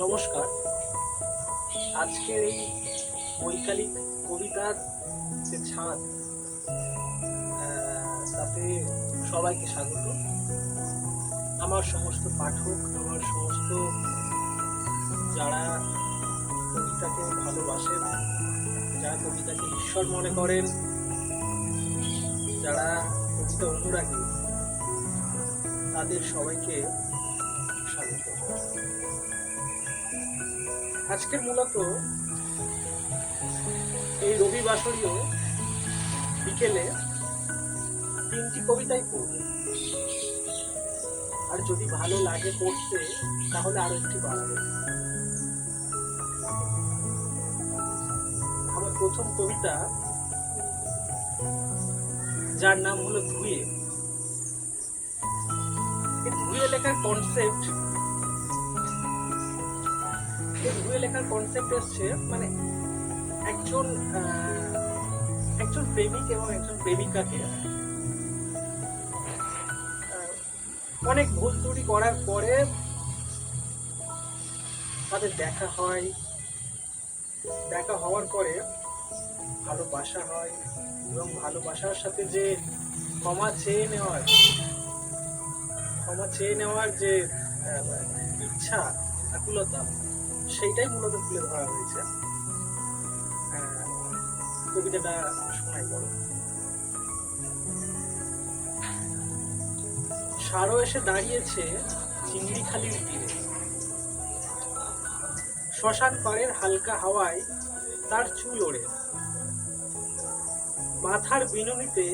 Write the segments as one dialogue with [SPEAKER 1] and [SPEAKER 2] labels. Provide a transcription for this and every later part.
[SPEAKER 1] নমস্কার। আজকের এই বৈকালিক কবিতার যে ছাদ তাতে সবাইকে স্বাগত। আমার সমস্ত পাঠক, আমার সমস্ত যারা কবিতাকে ভালোবাসেন, যারা কবিতাকে ঈশ্বর মনে করেন, যারা কবিতা অনুরাগী, তাদের সবাইকে আজকের মূলত এই রবিবাসরীয় বিকেলে তিনটি কবিতাই পড়ব। আর যদি ভালো লাগে পড়তে, তাহলে আরও একটি বাড়াবে আমার প্রথম কবিতা, যার নাম হলো ধুয়ে। ধুয়ে লেখার কনসেপ্ট এই লেখার কনসেপ্ট এসছে মানে একজন একজন প্রেমিক এবং একজন প্রেমিকাকে অনেক ভুল ত্রুটি করার পরে তাদের দেখা হয়। দেখা হওয়ার পরে ভালোবাসা হয় এবং ভালোবাসার সাথে যে ক্ষমা চেয়ে নেওয়ার, ক্ষমা চেয়ে নেওয়ার যে ইচ্ছা, আকুলতা সেইটাই মূলত তুলে ধরা হয়েছে। কবিতাটা শোনাই সারো এসে দাঁড়িয়েছে চিংড়িখালির তীরে। শ্মশান পাড়ের হালকা হাওয়ায় তার চুল ওড়ে। মাথার বিনুনিতে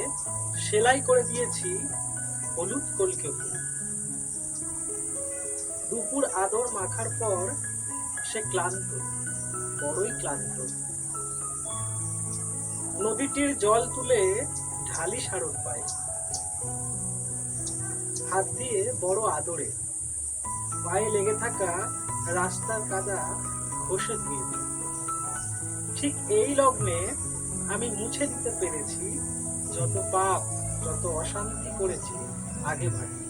[SPEAKER 1] সেলাই করে দিয়েছি হলুদ কলকে দুপুর আদর মাখার পর সে ক্লান্ত, বড়ই ক্লান্ত। নদীটির জল তুলে ঢালি সারদ পায়। হাত দিয়ে বড় আদরে, পায়ে লেগে থাকা রাস্তার কাদা ঘষে ধুয়ে দিই। ঠিক এই লগ্নে আমি মুছে দিতে পেরেছি যত পাপ, যত অশান্তি করেছি আগে ভাগে।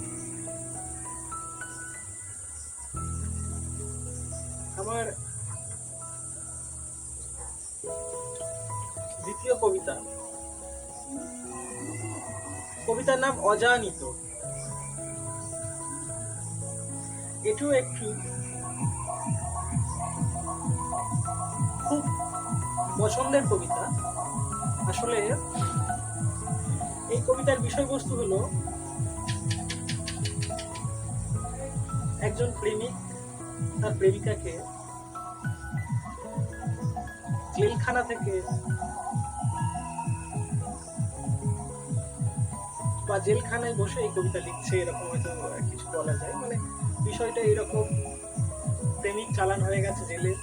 [SPEAKER 1] আমার দ্বিতীয় কবিতা। কবিতার নাম অজানিত। এটিও একটু খুব পছন্দের কবিতা। আসলে এই কবিতার বিষয়বস্তু হলো একজন প্রেমিক, তার প্রেমিকাকে জেলখানা থেকে বা জেলখানায় বসে এই কবিতা লিখছে, এরকম হয়তো কিছু বলা যায়। মানে বিষয়টা এরকম প্রেমিক চালান হয়ে গেছে জেলে।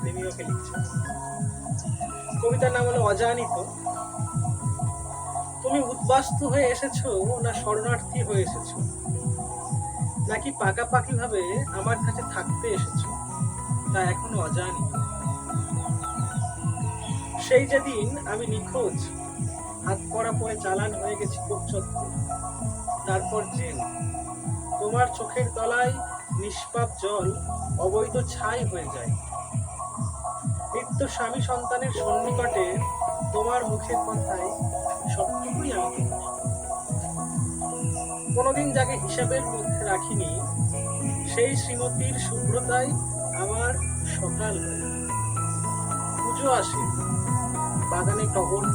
[SPEAKER 1] প্রেমিকাকে লিখছে। কবিতার নাম হলো অজানিত। তুমি উদ্বাস্তু হয়ে এসেছ না শরণার্থী হয়ে এসেছ? নাকি পাকাপাকি ভাবে আমার কাছে থাকতে এসেছ? তা এখনও অজানিত। সেই যেদিন আমি নিখোঁজ, হাত করা পরে চালান হয়ে গেছি কোপচত্ব তারপর জেল। তোমার চোখের তলায় নিষ্পাপ জল অবৈধ ছাই হয়ে যায়। নিত্য স্বামী সন্তানের সন্নিকটে তোমার মুখের কথায় সবটুকুই আমি কোনোদিন যাকে হিসাবের মধ্যে রাখিনি, সেই শ্রীমতীর শুভ্রতায় আমার সকাল পুজো আসে। বাগানে ফুটে।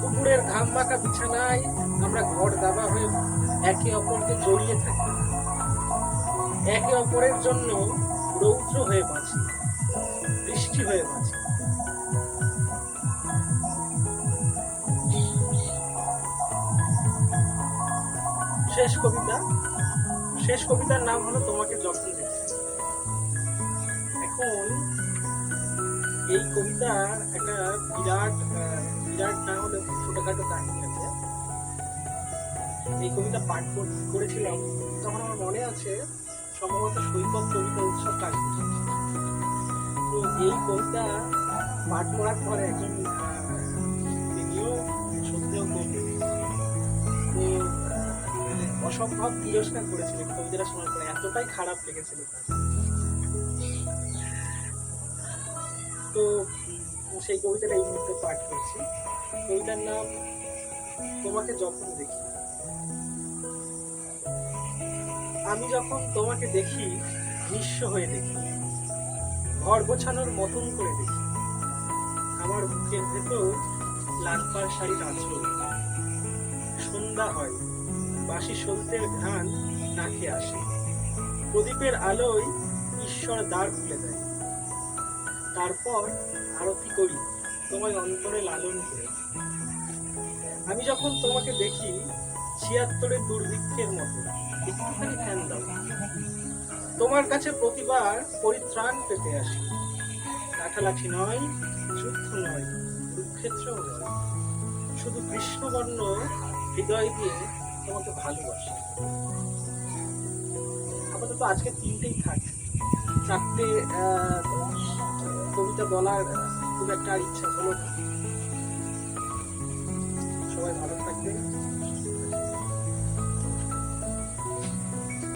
[SPEAKER 1] কুকুরের ঘাম মাখা বিছানায় আমরা ঘর দাবা হয়ে একে অপরকে জড়িয়ে থাকি। একে অপরের জন্য রৌদ্র হয়ে বাঁচি, বৃষ্টি হয়ে বাঁচি। শেষ কবিতা, শেষ কবিতার নাম হলো তোমাকে দেখছি। এখন এই কবিতার একটা বিরাট বিরাট না হলে ছোটখাটো কাহিনী আছে। এই কবিতা পাঠ করেছিলাম, তখন আমার মনে আছে সম্ভবত সৈকত কবিতা উৎসব কাজ তো এই কবিতা পাঠ করার পরে একজন তিনিও সত্যিও করলেন তো অসম্ভব তিরস্কার করেছিলেন কবিতাটা শোনার পরে, এতটাই খারাপ লেগেছিল। তার। তো সেই কবিতাটা এই মুহূর্তে পাঠ করছি। কবিতার নাম, তোমাকে যখন দেখি। আমি যখন তোমাকে দেখি, নিঃস্ব হয়ে দেখি। ঘর গোছানোর মতন করে দেখি। আমার বুকের ভেতর লালপার শাড়ির আঁচল সন্ধ্যা হয় বাসি সলতের ঘ্রাণ নাকে আসে। প্রদীপের আলোয় ঈশ্বর দ্বার খুলে দেয়। তারপর আরতি করি, তোমায় অন্তরে লালন করে। আমি যখন তোমাকে দেখি ছিয়াত্তরের দুর্ভিক্ষের মতো, একটুখানি ধ্যান দাও। তোমার কাছে প্রতিবার পরিত্রাণ পেতে আসি। লাঠালাঠি নয়, যুদ্ধ নয়, কুরুক্ষেত্রও নয়। শুধু কৃষ্ণবর্ণ হৃদয় দিয়ে তোমাকে ভালোবাসি। আপাতত আজকে তিনটেই থাক। চারটে এটা বলার খুব একটা ইচ্ছা হলো সবাই ভালো থাকবে